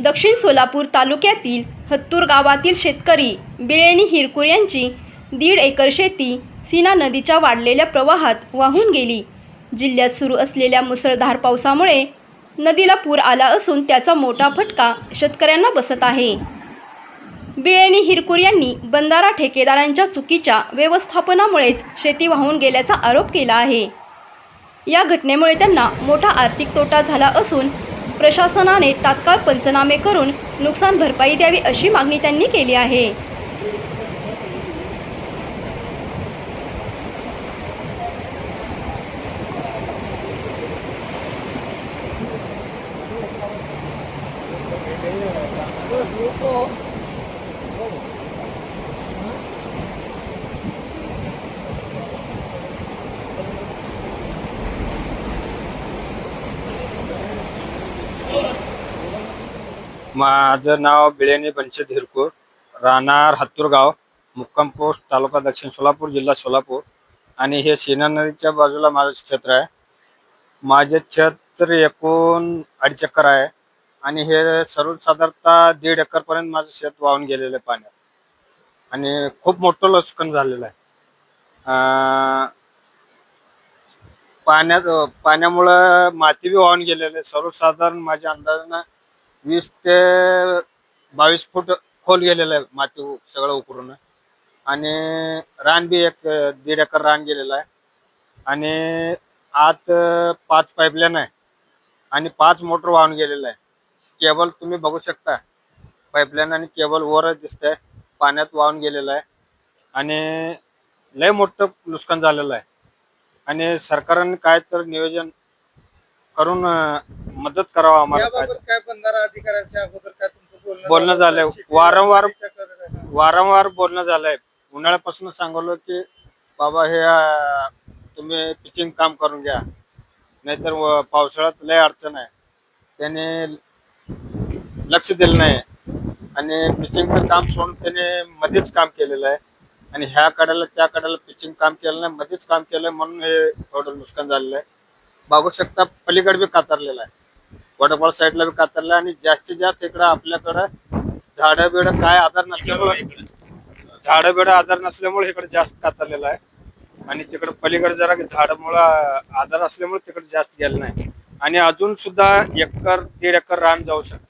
दक्षिण सोलापूर तालुक्यातील हत्तूर गावातील शेतकरी बिळेनी हिरकूर यांची दीड एकर शेती सीना नदीच्या वाढलेल्या प्रवाहात वाहून गेली. जिल्ह्यात सुरू असलेल्या मुसळधार पावसामुळे नदीला पूर आला असून त्याचा मोठा फटका शेतकऱ्यांना बसत आहे. बिळेनी हिरकूर यांनी बंधारा ठेकेदारांच्या चुकीच्या व्यवस्थापनामुळेच शेती वाहून गेल्याचा आरोप केला आहे. या घटनेमुळे त्यांना मोठा आर्थिक तोटा झाला असून प्रशासनाने तात्काळ पंचनामे करून नुकसान भरपाई द्यावी अशी मागणी त्यांनी केली आहे. माझं नाव बिळेनी पंचत हिरपूर राहणार हातूरगाव गाव मुक्काम पोस्ट तालुका दक्षिण सोलापूर जिल्हा सोलापूर. आणि हे सीना नदीच्या बाजूला माझं क्षेत्र आहे. माझे क्षेत्र एकूण अडीच एकर आहे. आणि हे सर्वसाधारणतः दीड एकरपर्यंत माझं शेत वाहून गेलेलं आहे पाण्यात. आणि खूप मोठं लचकन झालेलं आहे. पाण्यात पाण्यामुळं माती बी वाहून गेलेलं आहे. सर्वसाधारण माझ्या अंदाजानं वीस ते बावीस फूट खोल गेलेलं आहे माती उ- सगळं उकरून. आणि रान बी एक अं, दीड एकर रान गेलेलं आहे. आणि आत अं, पाच पाईपलाईन आहे. आणि पाच मोटर वाहून गेलेलं आहे. केबल तुम्ही बघू शकता. पाईपलाईन आणि केबल वर दिसतंय. पाण्यात वाहून गेलेलं आहे. आणि लय मोठं नुकसान झालेलं आहे. आणि सरकारने काय तर नियोजन करून अं, मदत करावं आम्हाला काय याबाबत काय बंधारा अधिकाऱ्यांच्या अगोदर काय तुमचं बोलणं बोलणं झालंय. वारंवार-. वारंवार बोलणं झालंय. उन्हाळ्यापासून सांगवलं की बाबा हे अं, तुम्ही पिचिंग काम करून घ्या. नाहीतर व- पावसाळ्यात लय अडचण आहे. त्याने लक्ष दिलं नाही. आणि पिचिंगचं काम सोडून त्याने मध्येच काम केलेलं आहे. आणि ह्या कड्याला त्या कड्याला पिचिंग काम केलं नाही मध्येच काम केलंय म्हणून हे थोडं नुकसान झालेलं आहे. बघू शकता पलीकडे बी कातरलेलं आहे. वॉटरफॉल साईडला बी कातरलं आणि जास्तीत जास्त इकडं आपल्याकडं झाडं बिडं काय आधार नसल्यामुळे झाडं बिडं आधार नसल्यामुळे इकडे जास्त कातरलेलं आहे. आणि तिकडे पलीकडे जरा झाडामुळं आधार असल्यामुळे तिकडे जास्त गेलं नाही. आणि अजून सुद्धा एकर दीड एकर रान जाऊ शकतं.